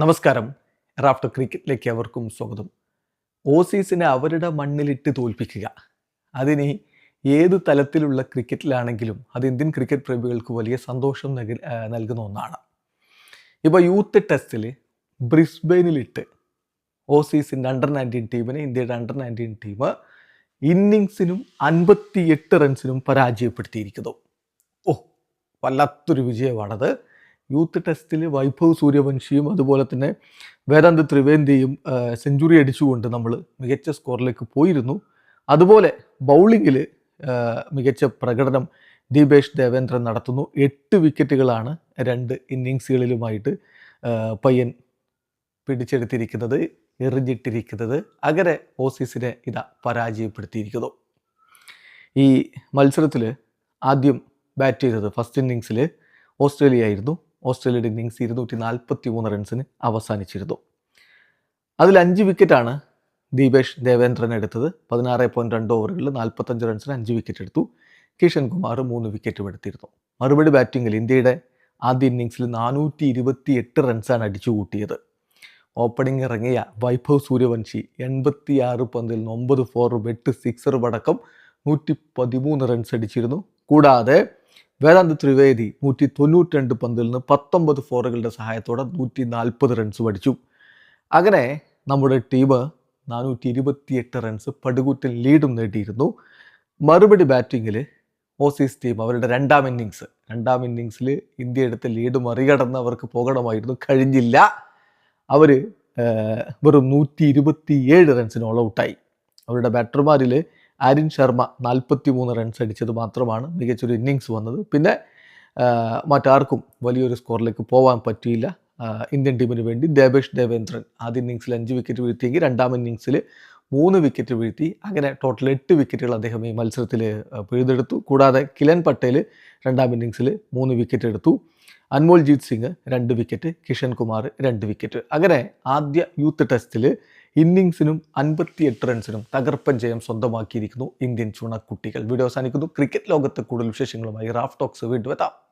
നമസ്കാരം. റാഫ്റ്റർ ക്രിക്കറ്റിലേക്ക് അവർക്കും സ്വാഗതം. ഓസീസിനെ അവരുടെ മണ്ണിലിട്ട് തോൽപ്പിക്കുക. അതിനി ഏത് തലത്തിലുള്ള ക്രിക്കറ്റിലാണെങ്കിലും അത് ഇന്ത്യൻ ക്രിക്കറ്റ് പ്രേമികൾക്ക് വലിയ സന്തോഷം നൽകുന്ന ഒന്നാണ്. ഇപ്പോൾ യൂത്ത് ടെസ്റ്റിൽ ബ്രിസ്ബെയിനിലിട്ട് ഓസീസിന്റെ അണ്ടർ നയന്റീൻ ടീമിനെ ഇന്ത്യയുടെ അണ്ടർ നയന്റീൻ ടീം ഇന്നിങ്സിനും അൻപത്തി എട്ട് റൺസിനും പരാജയപ്പെടുത്തിയിരിക്കുന്നു. ഓ വല്ലാത്തൊരു വിജയമാണത്. യൂത്ത് ടെസ്റ്റിൽ വൈഭവ് സൂര്യവംശിയും അതുപോലെ തന്നെ വേദാന്ത് ത്രിവേന്ദിയും സെഞ്ചുറി അടിച്ചുകൊണ്ട് നമ്മൾ മികച്ച സ്കോറിലേക്ക് പോയിരുന്നു. അതുപോലെ ബൗളിങ്ങിൽ മികച്ച പ്രകടനം ദീപേഷ് ദേവേന്ദ്രൻ നടത്തുന്നു. എട്ട് വിക്കറ്റുകളാണ് രണ്ട് ഇന്നിങ്സുകളിലുമായിട്ട് പയ്യൻ പിടിച്ചെടുത്തിരിക്കുന്നത് എറിഞ്ഞിട്ടിരിക്കുന്നത്. അങ്ങനെ ഓസീസിനെ ഇതാ പരാജയപ്പെടുത്തിയിരിക്കുന്നു. ഈ മത്സരത്തിൽ ആദ്യം ബാറ്റ് ചെയ്തത് ഫസ്റ്റ് ഇന്നിങ്സിൽ ഓസ്ട്രേലിയ ആയിരുന്നു. ഓസ്ട്രേലിയയുടെ ഇന്നിങ്സ് ഇരുന്നൂറ്റി നാൽപ്പത്തി മൂന്ന് റൺസിന് അവസാനിച്ചിരുന്നു. അതിൽ അഞ്ച് വിക്കറ്റാണ് ദീപേഷ് ദേവേന്ദ്രൻ എടുത്തത്. പതിനാറ് പോയിന്റ് രണ്ട് ഓവറുകളിൽ നാൽപ്പത്തഞ്ച് റൺസിന് അഞ്ച് വിക്കറ്റ് എടുത്തു. കിഷൻ കുമാർ മൂന്ന് വിക്കറ്റും എടുത്തിരുന്നു. മറുപടി ബാറ്റിങ്ങിൽ ഇന്ത്യയുടെ ആദ്യ ഇന്നിങ്സിൽ നാനൂറ്റി ഇരുപത്തി എട്ട് റൺസാണ് അടിച്ചു കൂട്ടിയത്. ഓപ്പണിംഗ് ഇറങ്ങിയ വൈഭവ് സൂര്യവംശി എൺപത്തി ആറ് പന്തിൽ ഒമ്പത് ഫോറും എട്ട് സിക്സറും അടക്കം നൂറ്റി പതിമൂന്ന് റൺസ് അടിച്ചിരുന്നു. കൂടാതെ വേദാന്ത് ത്രിവേദി നൂറ്റി തൊണ്ണൂറ്റി രണ്ട് പന്തിൽ നിന്ന് പത്തൊമ്പത് ഫോറുകളുടെ സഹായത്തോടെ നൂറ്റി നാൽപ്പത് റൺസ് പഠിച്ചു. അങ്ങനെ നമ്മുടെ ടീം നാനൂറ്റി ഇരുപത്തിയെട്ട് റൺസ് പടുകൂറ്റൻ ലീഡും നേടിയിരുന്നു. മറുപടി ബാറ്റിങ്ങിൽ ഓസീസ് ടീം അവരുടെ രണ്ടാം ഇന്നിങ്സ് രണ്ടാം ഇന്നിങ്സിൽ ഇന്ത്യ എടുത്ത ലീഡ് മറികടന്ന് അവർക്ക് പോകണമായിരുന്നു കഴിഞ്ഞില്ല. അവർ വെറും നൂറ്റി ഇരുപത്തി ഏഴ് റൺസിന് ഓൾ ഔട്ടായി അവരുടെ ബാറ്റർമാരിൽ ആര്യൻ ശർമ്മ നാൽപ്പത്തി മൂന്ന് റൺസ് അടിച്ചത് മാത്രമാണ്. മികച്ചൊരു ഇന്നിങ്സ് വന്നത്. പിന്നെ മറ്റാർക്കും വലിയൊരു സ്കോറിലേക്ക് പോകാൻ പറ്റിയില്ല. ഇന്ത്യൻ ടീമിന് വേണ്ടി ദേവേഷ് ദേവേന്ദ്രൻ ആദ്യ ഇന്നിങ്സിൽ അഞ്ച് വിക്കറ്റ് വീഴ്ത്തിയെങ്കിൽ രണ്ടാം ഇന്നിങ്സിൽ മൂന്ന് വിക്കറ്റ് വീഴ്ത്തി. അങ്ങനെ ടോട്ടൽ എട്ട് വിക്കറ്റുകൾ അദ്ദേഹം ഈ മത്സരത്തിൽ പിഴുതെടുത്തു. കൂടാതെ കിലൻ പട്ടേൽ രണ്ടാം ഇന്നിങ്സിൽ മൂന്ന് വിക്കറ്റ് എടുത്തു. അൻമോൾജീത് സിംഗ് രണ്ട് വിക്കറ്റ് കിഷൻ കുമാർ രണ്ട് വിക്കറ്റ് അങ്ങനെ ആദ്യ യൂത്ത് ടെസ്റ്റിൽ ഇന്നിങ്സിനും അൻപത്തിയെട്ട് റൺസിനും തകർപ്പൻ ജയം സ്വന്തമാക്കിയിരിക്കുന്നു ഇന്ത്യൻ ചുണക്കുട്ടികൾ. വീഡിയോ അവസാനിക്കുന്നു. ക്രിക്കറ്റ് ലോകത്തെ കൂടുതൽ വിശേഷങ്ങളുമായി റാഫ് ടോക്സ് വീണ്ടും എത്താം.